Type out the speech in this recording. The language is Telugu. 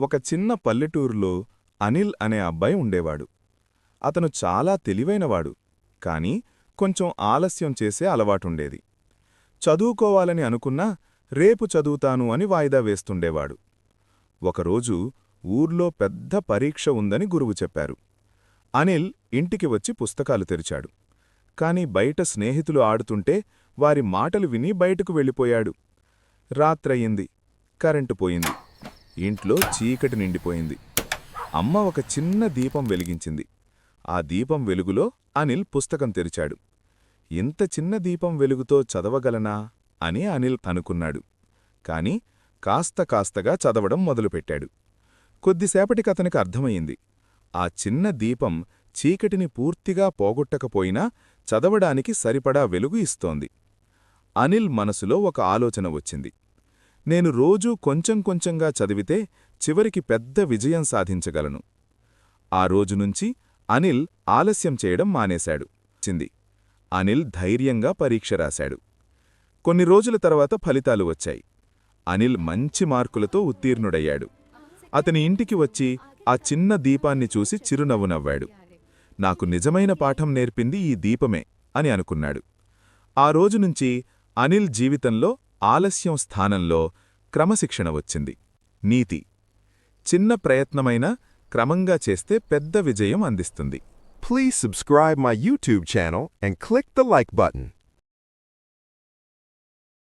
ఒక చిన్న పల్లెటూరులో అనిల్ అనే అబ్బాయి ఉండేవాడు. అతను చాలా తెలివైనవాడు కాని కొంచెం ఆలస్యం చేసే అలవాటుండేది. చదువుకోవాలని అనుకున్నా రేపు చదువుతాను అని వాయిదా వేస్తుండేవాడు. ఒకరోజు ఊర్లో పెద్ద పరీక్ష ఉందని గురువు చెప్పారు. అనిల్ ఇంటికి వచ్చి పుస్తకాలు తెరిచాడు. కాని బయట స్నేహితులు ఆడుతుంటే వారి మాటలు విని బయటకు వెళ్ళిపోయాడు. రాత్రయింది కరెంటు పోయింది. ఇంట్లో చీకటి నిండిపోయింది. అమ్మ ఒక చిన్న దీపం వెలిగించింది. ఆ దీపం వెలుగులో అనిల్ పుస్తకం తెరిచాడు. ఇంత చిన్న దీపం వెలుగుతో చదవగలనా? అని అనిల్ అనుకున్నాడు. కాని కాస్త కాస్తగా చదవడం మొదలుపెట్టాడు. కొద్దిసేపటికతనికి అర్థమయ్యింది. ఆ చిన్న దీపం చీకటిని పూర్తిగా పోగొట్టకపోయినా చదవడానికి సరిపడా వెలుగు ఇస్తోంది. అనిల్ మనసులో ఒక ఆలోచన వచ్చింది. నేను రోజూ కొంచెం కొంచెంగా చదివితే చివరికి పెద్ద విజయం సాధించగలను. ఆ రోజునుంచి అనిల్ ఆలస్యం చేయడం మానేశాడు. చింది. అనిల్ ధైర్యంగా పరీక్ష రాశాడు. కొన్ని రోజుల తర్వాత ఫలితాలు వచ్చాయి. అనిల్ మంచి మార్కులతో ఉత్తీర్ణుడయ్యాడు. అతని ఇంటికి వచ్చి ఆ చిన్న దీపాన్ని చూసి చిరునవ్వు నవ్వాడు. నాకు నిజమైన పాఠం నేర్పింది ఈ దీపమే అని అనుకున్నాడు. ఆ రోజునుంచి అనిల్ జీవితంలో ఆలస్యం స్థానంలో క్రమశిక్షణ వచ్చింది. నీతి. చిన్న ప్రయత్నమైన క్రమంగా చేస్తే పెద్ద విజయం అందిస్తుంది. Please subscribe my YouTube channel and click the like button